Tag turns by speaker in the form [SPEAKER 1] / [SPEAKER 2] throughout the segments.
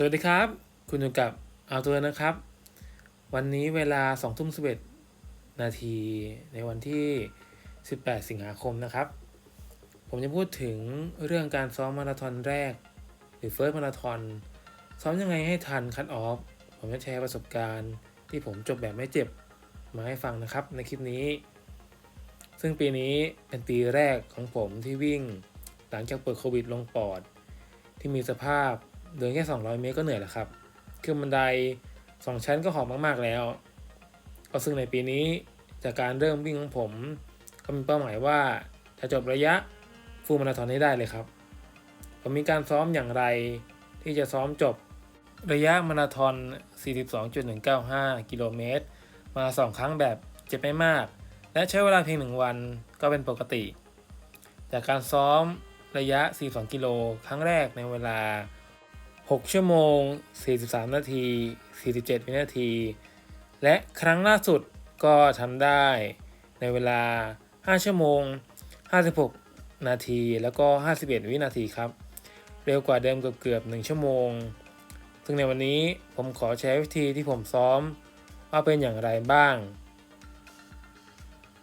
[SPEAKER 1] สวัสดีครับ คุณอยู่กับเอาตัวนะครับ วันนี้เวลา2ทุ่ม11 นาทีในวันที่ 18 สิงหาคมนะครับ ผมจะพูดถึงเรื่องการซ้อมมาราธอนแรก หรือเฟิร์สมาราธอนซ้อมยังไงให้ทันคัดออฟ ผมจะแชร์ประสบการณ์ที่ผมจบแบบไม่เจ็บ มาให้ฟังนะครับในคลิปนี้ ซึ่งปีนี้เป็นปีแรกของผมที่วิ่ง หลังจากเปิดโควิดลงปอด ที่มีสภาพ เดินแค่ 200 เมตรก็เหนื่อยแล้วครับขึ้นบันได 2 ชั้นก็หอมมากๆแล้วก็ซึ่งในปีนี้จากการเริ่มวิ่งของผม ก็มีเป้าหมายว่าจะจบระยะฟูลมาราธอนให้ได้เลยครับ ผมมีการซ้อมอย่างไรที่จะซ้อมจบระยะมาราธอน 42.195 กิโลเมตร มา 2 ครั้งแบบเจ็บไม่มาก และใช้เวลาเพียง 1 วันก็เป็นปกติ จากการซ้อมระยะ 42 กิโล ครั้งแรกในเวลา 6 ชั่วโมง 43 นาที 47 วินาที และครั้งล่าสุดก็ทำได้ในเวลา 5 ชั่วโมง 56 นาที แล้วก็ 51 วินาทีครับ เร็วกว่าเดิมเกือบเกือบ 1 ชั่วโมง ซึ่งในวันนี้ผมขอแชร์วิธีที่ผมซ้อม ว่าเป็นอย่างไรบ้าง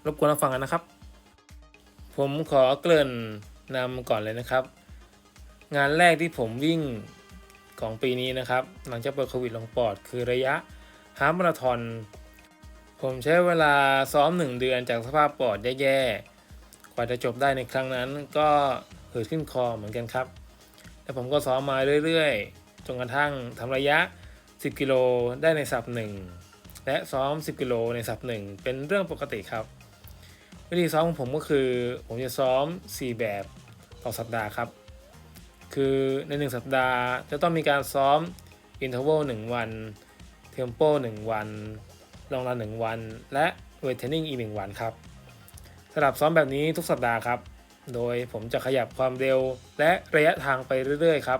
[SPEAKER 1] รบกวนรับฟังกันนะครับ ผมขอเกริ่นนำก่อนเลยนะครับ งานแรกที่ผมวิ่ง ของปีนี้นะครับ หลังจากเปิดโควิดลงปอด คือระยะฮาล์ฟมาราธอน ผมใช้เวลาซ้อม 1 เดือนจากสภาพปอดแย่ๆ กว่าจะจบได้ในครั้งนั้นก็หืดขึ้นคอเหมือนกันครับแต่ผมก็ซ้อมมาเรื่อยๆ จนกระทั่งทำระยะ 10 กิโลได้ในสัปหนึ่งและซ้อม 10 กิโลในสัปหนึ่งเป็นเรื่องปกติครับ วิธีซ้อมของผมก็คือ ผมจะซ้อม 4 แบบต่อสัปดาห์ครับ คือใน 1 สัปดาห์จะต้องมีการซ้อมอินเทอร์วล1วันเทมโป1วันลองรัน1วัน และเวทเทรนนิ่งอีก 1 วันครับสลับซ้อมแบบนี้ทุกสัปดาห์ครับ โดยผมจะขยับความเร็วและระยะทางไปเรื่อยๆครับ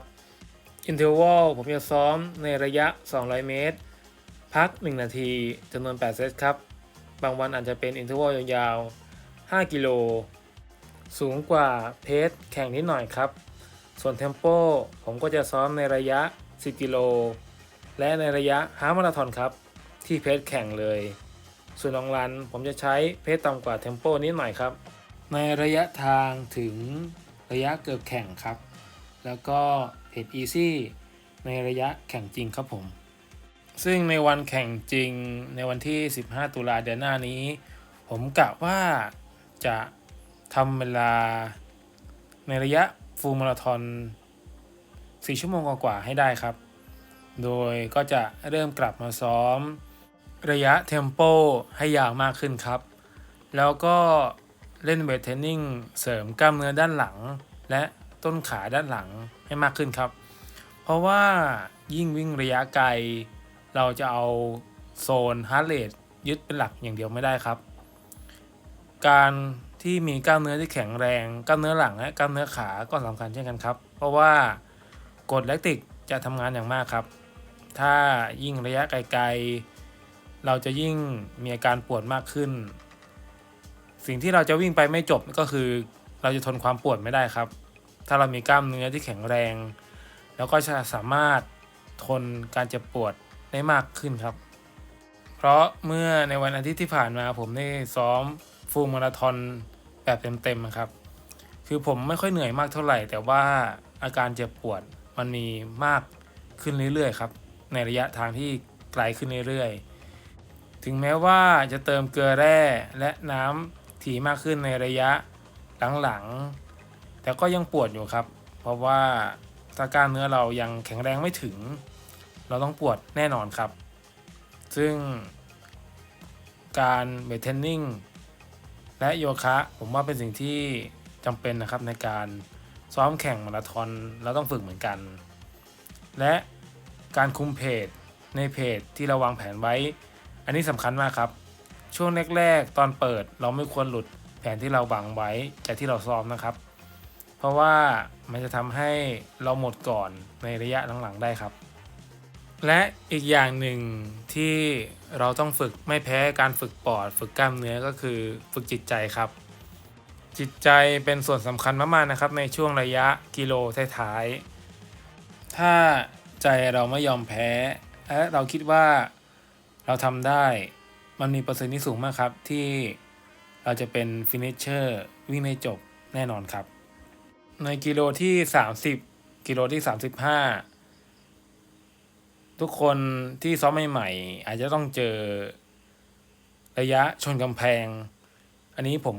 [SPEAKER 1] อินเทอร์วลผมจะซ้อมในระยะ 200 เมตร พัก 1 นาทีจำนวน 8 เซตครับ บางวันอาจจะเป็นอินเทอร์วลยาวๆ 5 กิโล สูงกว่าเพจแข่งนิดหน่อยครับ ส่วนเทมโปผมก็จะซ้อมในระยะ 10 กิโล และในระยะฮาฟมาราธอนครับ ที่เพจแข่งเลย ส่วนลองรันผมจะใช้เพจต่ำกว่าเทมโปนิดหน่อยครับ ในระยะทางถึงระยะเกือบแข่งครับ แล้วก็เพจอีซี่ในระยะแข่งจริงครับผม ซึ่งในวันแข่งจริงในวันที่ 15 ตุลาเดือนหน้านี้ ผมกะว่าจะทำเวลาในระยะ ฟูลมาราธอน4ชั่วโมงกว่าๆให้ได้ครับ โดยก็จะเริ่มกลับมาซ้อมระยะเทมโปให้ยาวมากขึ้นครับ แล้วก็เล่นเวทเทรนนิ่งเสริมกล้ามเนื้อด้านหลัง และต้นขาด้านหลังให้มากขึ้นครับ เพราะว่ายิ่งวิ่งระยะไกล เราจะเอาโซนฮาร์ดเรทยึดเป็นหลักอย่างเดียวไม่ได้ครับ การ ที่มีกล้ามเนื้อที่แข็งแรง กล้ามเนื้อหลังและกล้ามเนื้อขาก็สำคัญเช่นกันครับ เพราะว่ากรดแลคติกจะทำงานอย่างมากครับ ถ้ายิ่งระยะไกลๆ เราจะยิ่งมีอาการปวดมากขึ้น สิ่งที่เราจะวิ่งไปไม่จบก็คือเราจะทนความปวดไม่ได้ครับ ถ้าเรามีกล้ามเนื้อที่แข็งแรง แล้วก็จะสามารถทนการเจ็บปวดได้มากขึ้นครับ เพราะเมื่อในวันอาทิตย์ที่ผ่านมาผมได้ซ้อมฟูลมาราธอน แบบเต็มๆครับ คือผมไม่ค่อยเหนื่อยมากเท่าไหร่ แต่ว่าอาการเจ็บปวดมันมีมากขึ้นเรื่อยๆครับ ในระยะทางที่ไกลขึ้นเรื่อยๆ ถึงแม้ว่าจะเติมเกลือแร่และน้ำถี่มากขึ้นในระยะหลังๆ แต่ก็ยังปวดอยู่ครับ เพราะว่าถ้ากล้ามเนื้อเรายังแข็งแรงไม่ถึง เราต้องปวดแน่นอนครับ ซึ่งการเวทเทรนนิ่ง และโยคะผมว่าเป็นสิ่งที่จำเป็นนะครับในการซ้อมแข่งมาราธอนเราต้องฝึกเหมือนกัน และการคุมเพจในเพจที่เราวางแผนไว้ อันนี้สำคัญมากครับ ช่วงแรกๆ ตอนเปิดเราไม่ควรหลุดแผนที่เราวางไว้จากที่เราซ้อมนะครับ เพราะว่ามันจะทำให้เราหมดก่อนในระยะหลังๆได้ครับ และอีกอย่างหนึ่งที่เราต้องฝึกไม่แพ้การฝึกปอด ฝึกกล้ามเนื้อก็คือฝึกจิตใจครับ จิตใจเป็นส่วนสำคัญมากๆนะครับ ในช่วงระยะกิโลท้ายๆถ้าใจเราไม่ยอมแพ้ และเราคิดว่าเราทำได้มันมีเปอร์เซ็นต์ที่สูงมากครับ ที่เราจะเป็นฟินิชเชอร์วิ่งในจบแน่นอนครับ ในกิโลที่ 30 กิโลที่ 35 ทุกคนที่ซ้อมใหม่ๆอาจจะต้องเจอระยะชนกำแพง อันนี้ผม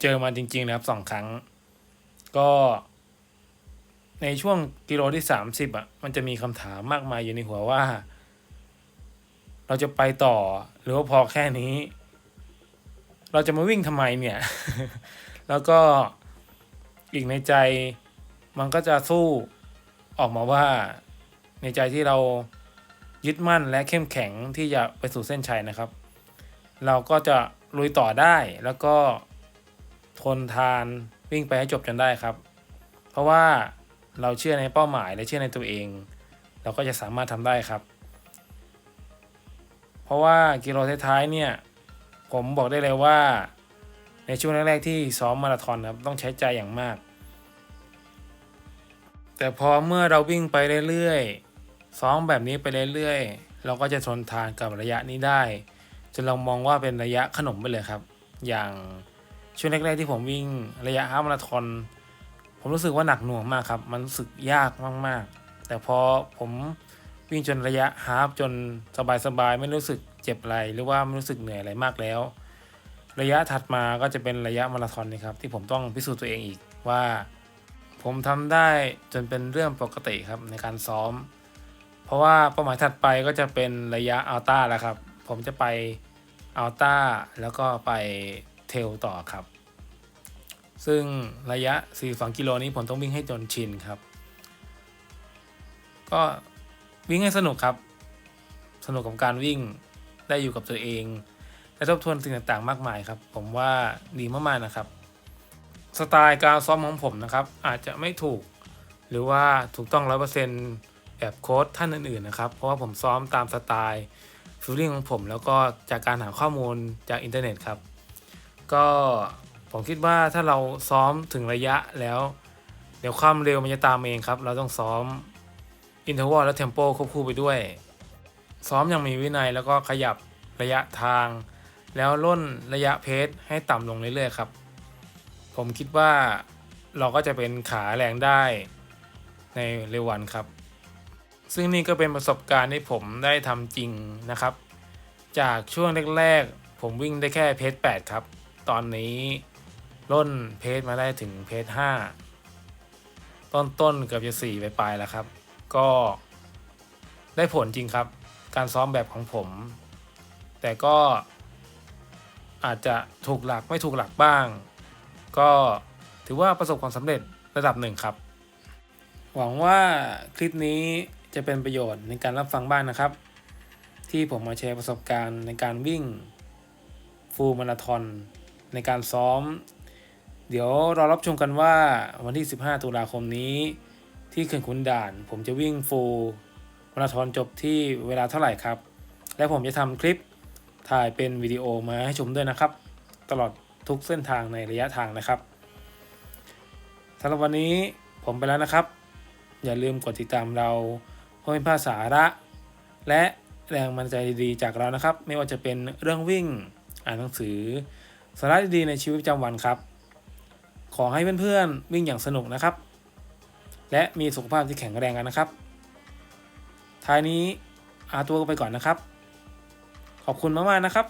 [SPEAKER 1] เจอมาจริง ๆ นะครับสองครั้ง ก็ในช่วงกิโลที่สามสิบอะมันจะมีคำถามมากมายอยู่ในหัวว่า เราจะไปต่อหรือว่าพอแค่นี้ เราจะมาวิ่งทำไมเนี่ย แล้วก็อีกในใจมันก็จะสู้ออกมาว่า ในใจที่เรายึดมั่นและเข้มแข็งที่จะไปสู่เส้นชัยนะครับ เราก็จะลุยต่อได้แล้วก็ทนทานวิ่งไปให้จบจนได้ครับ เพราะว่าเราเชื่อในเป้าหมายและเชื่อในตัวเอง เราก็จะสามารถทำได้ครับ เพราะว่ากิโลท้ายๆเนี่ยผมบอกได้เลยว่า ในช่วงแรกๆที่ซ้อมมาราธอนครับต้องใช้ใจอย่างมาก แต่พอเมื่อเราวิ่งไปเรื่อยๆ ซ้อมแบบนี้ไปเรื่อยๆ เราก็จะทนทานกับระยะนี้ได้ จนเรามองว่าเป็นระยะขนมไปเลยครับ อย่างช่วงแรกๆที่ผมวิ่งระยะฮาฟมาราธอนผมรู้สึกว่าหนักหน่วงมากครับ มันรู้สึกยากมากๆ แต่พอผมวิ่งจนระยะฮาฟจนสบายๆ ไม่รู้สึกเจ็บอะไรหรือว่าไม่รู้สึกเหนื่อยอะไรมากแล้ว ระยะถัดมาก็จะเป็นระยะมาราธอนนะครับ ที่ผมต้องพิสูจน์ตัวเองอีกว่า ผมทำได้จนเป็นเรื่องปกติครับในการซ้อม ราะว่าเป้าหมายถัดไปก็จะเป็นระยะอัลต้าแล้วครับ ผมจะไปอัลต้าแล้วก็ไปเทลต่อครับ ซึ่งระยะ 42 กิโลนี้ผมต้องวิ่งให้จนชินครับ ก็วิ่งให้สนุกครับ สนุกกับการวิ่งได้อยู่กับตัวเองและทบทวนสิ่งต่างๆ มากมายครับ ผมว่าดีมากๆนะครับ สไตล์การซ้อมของผมนะครับ อาจจะไม่ถูก หรือว่าถูกต้องร้อยเปอร์เซ็นต์ แบบโค้ชท่านอื่นๆนะครับ เพราะว่าผมซ้อมตามสไตล์ฟิลลิ่งของผม แล้วก็จากการหาข้อมูลจากอินเทอร์เน็ตครับ ก็ผมคิดว่าถ้าเราซ้อมถึงระยะแล้ว เดี๋ยวความเร็วมันจะตามเองครับ เราต้องซ้อมอินเทอร์วอลและเทมโปควบคู่ไปด้วย ซ้อมอย่างมีวินัยแล้วก็ขยับระยะทาง แล้วล่นระยะเพสให้ต่ำลงเรื่อยๆครับ ผมคิดว่าเราก็จะเป็นขาแรงได้ในเร็ววันครับ ซึ่งนี่ก็เป็นประสบการณ์ที่ผมได้ทำจริงนะครับ จากช่วงแรกๆ ผมวิ่งได้แค่เพจ8ครับ ตอนนี้ล่นเพจมาได้ถึงเพจ5ต้นๆเกือบจะ4ไปปลายแล้วครับ ก็ได้ผลจริงครับ การซ้อมแบบของผม แต่ก็อาจจะถูกหลักไม่ถูกหลักบ้าง ก็ถือว่าประสบความสำเร็จระดับหนึ่งครับ หวังว่าคลิปนี้ จะเป็นประโยชน์ในการรับฟังบ้างนะครับ ที่ผมมาแชร์ประสบการณ์ในการวิ่งฟูลมาราธอนในการซ้อม เดี๋ยวรอรับชมกันว่าวันที่ 15 ตุลาคมนี้ ที่เขื่อนขุนด่าน ผมจะวิ่งฟูลมาราธอนจบที่เวลาเท่าไหร่ครับ และผมจะทำคลิปถ่ายเป็นวิดีโอมาให้ชมด้วยนะครับ ตลอดทุกเส้นทางในระยะทางนะครับสำหรับวันนี้ผมไปแล้วนะครับ อย่าลืมกดติดตามเรา เพื่อเป็นภาษาระ และแรงบันดาลใจดีๆ จากเรานะครับ ไม่ว่าจะเป็นเรื่องวิ่งอ่านหนังสือ สาระดีๆในชีวิตประจำวันครับ ขอให้เพื่อนๆวิ่งอย่างสนุกนะครับ และมีสุขภาพที่แข็งแรงกันนะครับ ท้ายนี้อาตัวไปก่อนนะครับ ขอบคุณมากๆนะครับ